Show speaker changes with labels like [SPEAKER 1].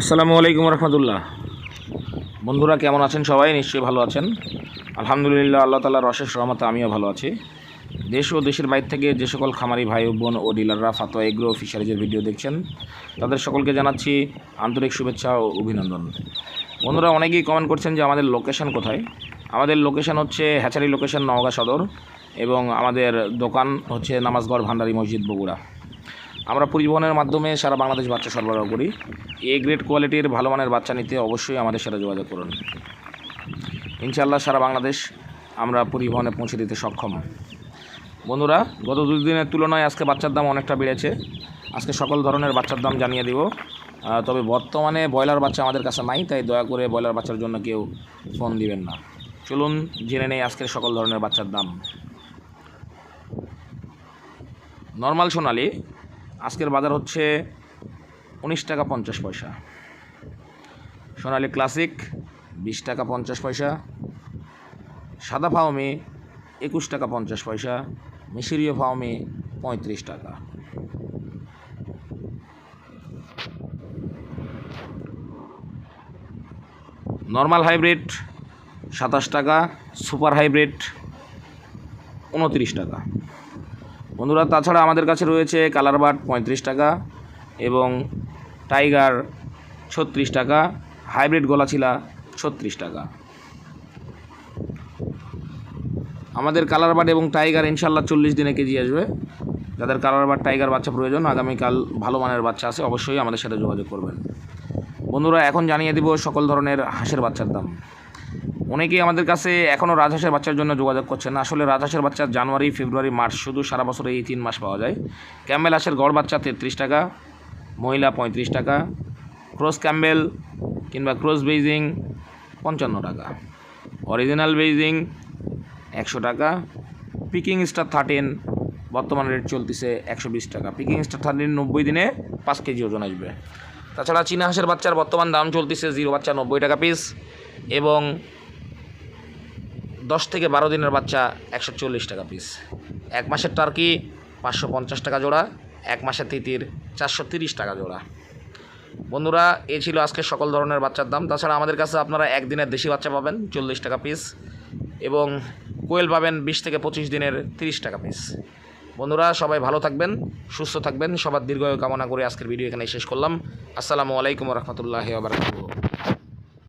[SPEAKER 1] আসসালামু আলাইকুম রহমতুল্লাহ। বন্ধুরা, কেমন আছেন সবাই? নিশ্চয়ই ভালো আছেন। আলহামদুলিল্লাহ, আল্লাহ তালার অশেষ রহমতে আমিও ভালো আছি। দেশ ও দেশের বাইরে থেকে যে সকল খামারি ভাই বোন ও ডিলাররা ফাতোয়া এগ্রো ফিশারিজের ভিডিও দেখছেন, তাদের সকলকে জানাচ্ছি আন্তরিক শুভেচ্ছা ও অভিনন্দন। বন্ধুরা, অনেকেই কমেন্ট করছেন যে আমাদের লোকেশন কোথায়? আমাদের লোকেশন হচ্ছে হ্যাচারি লোকেশন নওগাঁ সদর এবং আমাদের দোকান হচ্ছে নামাজগড় ভান্ডারি মসজিদ বগুড়া। আমরা পরিবহনের মাধ্যমে সারা বাংলাদেশ বাচ্চা সরবরাহ করি। এ গ্রেড কোয়ালিটির ভালো মানের বাচ্চা নিতে অবশ্যই আমাদের সাথে যোগাযোগ করুন। ইনশাল্লাহ সারা বাংলাদেশ আমরা পরিবহনে পৌঁছে দিতে সক্ষম। বন্ধুরা, গত দুই দিনের তুলনায় আজকে বাচ্চার দাম অনেকটা বেড়েছে। আজকে সকল ধরনের বাচ্চার দাম জানিয়ে দিব। তবে বর্তমানে ব্রয়লার বাচ্চা আমাদের কাছে নাই, তাই দয়া করে ব্রয়লার বাচ্চার জন্য কেউ ফোন দিবেন না। চলুন, জেনে নেই আজকের সকল ধরনের বাচ্চার দাম। নর্মাল সোনালি আজকের বাজার হচ্ছে উনিশ টাকা পঞ্চাশ পয়সা। সোনালি ক্লাসিক, বিশ টাকা পঞ্চাশ পয়সা। সাদা ফাউমি একুশ টাকা পঞ্চাশ পয়সা। মিশরীয় ফাউমি পঁয়ত্রিশ টাকা। নর্মাল হাইব্রিড, সাতাশ টাকা। সুপার হাইব্রিড, উনত্রিশ টাকা। বন্ধুরা, তাছাড়া আমাদের কাছে রয়েছে কালার বাট পঁয়ত্রিশ টাকা এবং টাইগার ছত্রিশ টাকা, হাইব্রিড গলাছিলা ছত্রিশ টাকা। আমাদের কালার বাট এবং টাইগার ইনশাল্লাহ চল্লিশ দিনে কেজি আসবে। যাদের কালার বাট, টাইগার বাচ্চা প্রয়োজন, আগামীকাল ভালো মানের বাচ্চা আছে, অবশ্যই আমাদের সাথে যোগাযোগ করবেন। বন্ধুরা, এখন জানিয়ে দিব সকল ধরনের হাঁসের বাচ্চার দাম। অনেকেই আমাদের কাছে এখনও রাজহাঁসের বাচ্চার জন্য যোগাযোগ করছেন আসলে রাজহাঁসের বাচ্চা জানুয়ারি, ফেব্রুয়ারি, মার্চ, শুধু সারা বছরে এই তিন মাস পাওয়া যায়। ক্যাম্বেল হাঁসের গড় বাচ্চা তেত্রিশ টাকা, মহিলা পঁয়ত্রিশ টাকা, ক্রস ক্যাম্বেল কিংবা ক্রস বেইজিং পঞ্চান্ন টাকা, অরিজিনাল বেইজিং একশো টাকা, পিকিং স্টার থার্টিন বর্তমান রেট চলতেছে একশো বিশ টাকা। পিকিং স্টার থার্টিন নব্বই দিনে পাঁচ কেজি ওজন আসবে। তাছাড়া চীনা হাঁসের বাচ্চার বর্তমান দাম চলতেছে জিরো বাচ্চা নব্বই টাকা পিস এবং দশ থেকে বারো দিনের বাচ্চা একশো চল্লিশ টাকা পিস এক মাসের টার্কি পাঁচশো পঞ্চাশ টাকা জোড়া, এক মাসের তিতির চারশো তিরিশ টাকা জোড়া। বন্ধুরা, এ ছিল আজকে সকল ধরনের বাচ্চার দাম। তাছাড়া আমাদের কাছে আপনারা একদিনের দেশি বাচ্চা পাবেন, চল্লিশ টাকা পিস এবং কোয়েল পাবেন বিশ থেকে পঁচিশ দিনের তিরিশ টাকা পিস বন্ধুরা, সবাই ভালো থাকবেন, সুস্থ থাকবেন। সবার দীর্ঘায়ু কামনা করে আজকের ভিডিও এখানে শেষ করলাম। আসসালামু আলাইকুম রহমতুল্লাহ আবরকাতুহ